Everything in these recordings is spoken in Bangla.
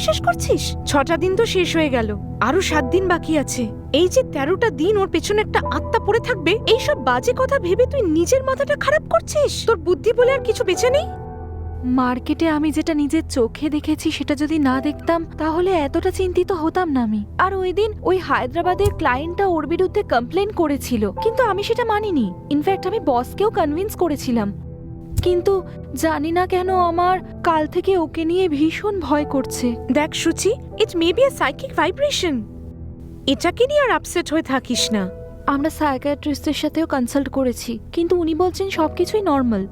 বিশ্বাস করছিস? ছটা দিন তো শেষ হয়ে গেল। আরও সাত দিন বাকি আছে। এই যে তেরোটা দিন ওর পেছনে একটা আত্মা পড়ে থাকবে, এইসব বাজে কথা ভেবে তুই নিজের মাথাটা খারাপ করছিস? তোর বুদ্ধি বলে আর কিছু বেঁচে নেই? মার্কেটে আমি যেটা নিজের চোখে দেখেছি সেটা যদি না দেখতাম, তাহলে এতটা চিন্তিত হতাম না আমি। আর ওই দিন ওই হায়দ্রাবাদের ক্লায়েন্টটা ওর বিরুদ্ধে কমপ্লেন করেছিল। কিন্তু আমি সেটা মানিনি। ইনফ্যাক্ট আমি বসকেও কনভিন্স করেছিলাম। কিন্তু জানি না কেন আমার কাল থেকে ওকে নিয়ে ভীষণ ভয় করছে। দেখ Suchi it may be a psychic vibration এটাকে নিয়ে আর আপসেট হয়ে থাকিস না। আমরা সাইকাট্রিস্টের সাথেও কনসাল্ট করেছি কিন্তু উনি বলছেন সবকিছুই নর্মাল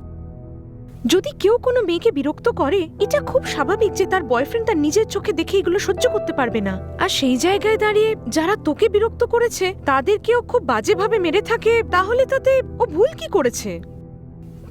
যদি কেউ কোনো মেয়েকে বিরক্ত করে এটা খুব স্বাভাবিক যে তার বয়ফ্রেন্ড তার নিজের চোখে দেখে এগুলো সহ্য করতে পারবে না। আর সেই জায়গায় দাঁড়িয়ে যারা তোকে বিরক্ত করেছে তাদেরকেও খুব বাজেভাবে মেরে থাকে তাহলে তাতে ও ভুল কি করেছে?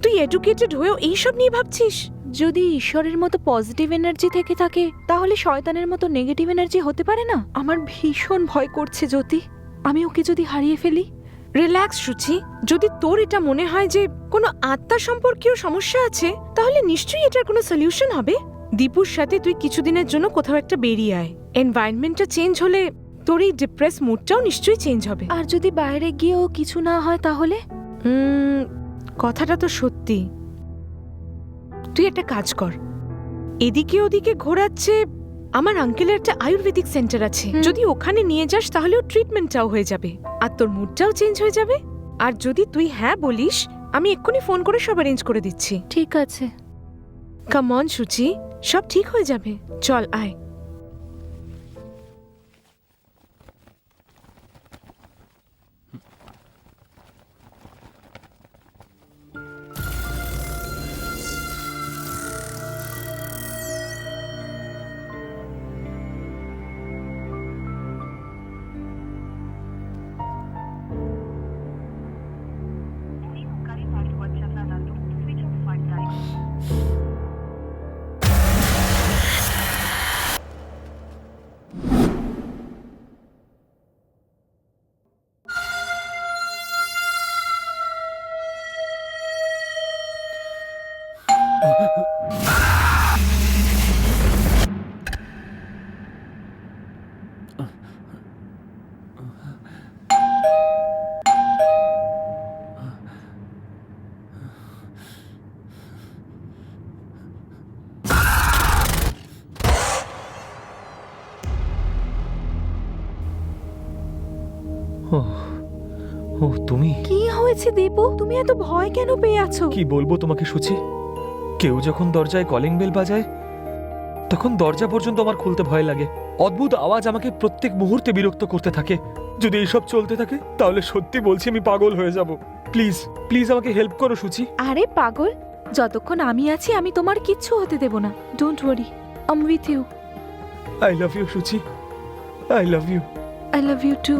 তুই এডুকেটেড হয়েও এইসব নিয়ে ভাবছিস? যদি ঈশ্বরের মতো পজিটিভ এনার্জি থেকে থাকে তাহলে শয়তানের মতো নেগেটিভ এনার্জি হতে পারে না? আমার ভীষণ ভয় করছে জ্যোতি। আমি ওকে যদি হারিয়ে ফেলি? রিল্যাক্স সুচি। যদি তোর এটা মনে হয় যে কোনো আত্মা সম্পর্কেও সমস্যা আছে তাহলে নিশ্চয়ই এটার কোনো সলিউশন হবে। দীপুর সাথে তুই কিছুদিনের জন্য কোথাও একটা বেরিয়ে আয়। এনভায়রনমেন্টটা চেঞ্জ হলে তোর এই ডিপ্রেস মুডটাও নিশ্চয়ই চেঞ্জ হবে। আর যদি বাইরে গিয়েও কিছু না হয় তাহলে? কথাটা তো সত্যি। তুই একটা কাজ কর। এদিকে ওদিকে ঘোরাচ্ছে আমার আঙ্কেলের একটা আয়ুর্বেদিক সেন্টার আছে। যদি ওখানে নিয়ে যাস তাহলেও ট্রিটমেন্টটাও হয়ে যাবে। আর তোর মুডটাও চেঞ্জ হয়ে যাবে। আর যদি তুই হ্যাঁ বলিস আমি এক্ষুনি ফোন করে সব অ্যারেঞ্জ করে দিচ্ছি। ঠিক আছে। কামন সুচি সব ঠিক হয়ে যাবে। চল আয়। ও তুমি? কি হয়েছে দীপু? তুমি এত ভয় কেন পেয়ে আছো? কি বলব তোমাকে সুচি? কেউ যখন দরজায় কলিং বেল বাজায় তখন দরজা পর্যন্ত আমার খুলতে ভয় লাগে। অদ্ভুত আওয়াজ আমাকে প্রত্যেক মুহূর্তে বিরক্ত করতে থাকে। যদি এইসব চলতে থাকে তাহলে সত্যি বলছি আমি পাগল হয়ে যাব। প্লিজ প্লিজ আমাকে হেল্প করো সুচি। আরে পাগল? যতক্ষণ আমি আছি আমি তোমার কিচ্ছু হতে দেব না। Don't worry am with you I love you Suchi. I love you I love you too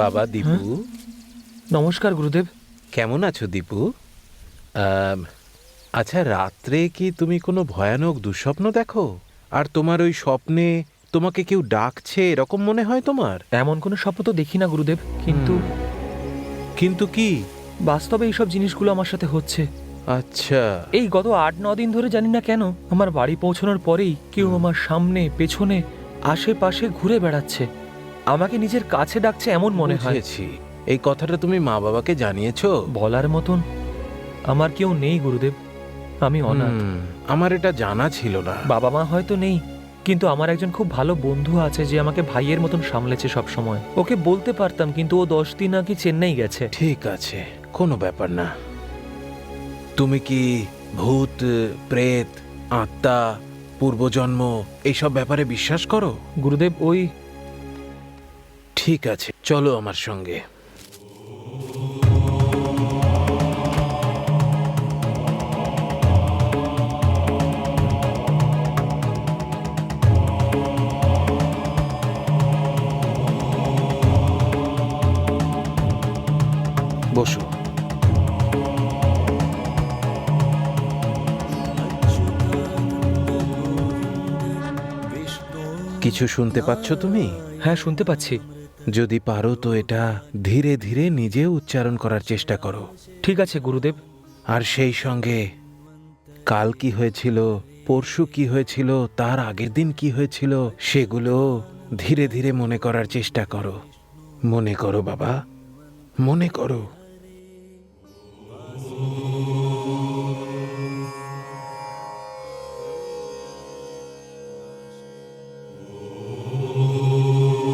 বাবা দীপু। নমস্কার গুরুদেব। কেমন আছো দীপু? আচ্ছা রাত্রে কি তুমি কোনো ভয়ানক দুঃস্বপ্ন দেখো? আর তোমার ওই স্বপ্নে তোমাকে কেউ ডাকছে এরকম মনে হয় তোমার? এমন কোনো স্বপ্ন তো দেখি না গুরুদেব কিন্তু কিন্তু কি? বাস্তবে এইসব জিনিসগুলো আমার সাথে হচ্ছে। আচ্ছা। এই গত আট ন দিন ধরে জানি না কেন আমার বাড়ি পৌঁছানোর পরেই কেউ আমার সামনে পেছনে আশেপাশে ঘুরে বেড়াচ্ছে। আমাকে নিজের কাছে ডাকছে এমন মনে হয়। বুঝেছি। এই কথাটা তুমি মা বাবাকে জানিয়েছো? বলার মতন আমার কেউ নেই গুরুদেব। আমি অনাথ। হুম, আমার এটা জানা ছিল না। বাবা মা হয়তো নেই কিন্তু আমার একজন খুব ভালো বন্ধু আছে যে আমাকে ভাইয়ের মতন সামলেছে সব সময় ওকে বলতে পারতাম কিন্তু ও দশ দিন আগে চেন্নাই গেছে। ঠিক আছে কোনো ব্যাপার না। তুমি কি ভূত প্রেত আত্মা পূর্বজন্ম এইসব ব্যাপারে বিশ্বাস করো? গুরুদেব ওই ঠিক আছে চলো আমার সঙ্গে। বসো। কিছু শুনতে পাচ্ছ তুমি? হ্যাঁ শুনতে পাচ্ছি। যদি পারো তো এটা ধীরে ধীরে নিজে উচ্চারণ করার চেষ্টা করো। ঠিক আছে গুরুদেব। আর সেই সঙ্গে কাল কি হয়েছিল পরশু কি হয়েছিল তার আগের দিন কি হয়েছিল সেগুলো ধীরে ধীরে মনে করার চেষ্টা করো। মনে করো বাবা মনে করো।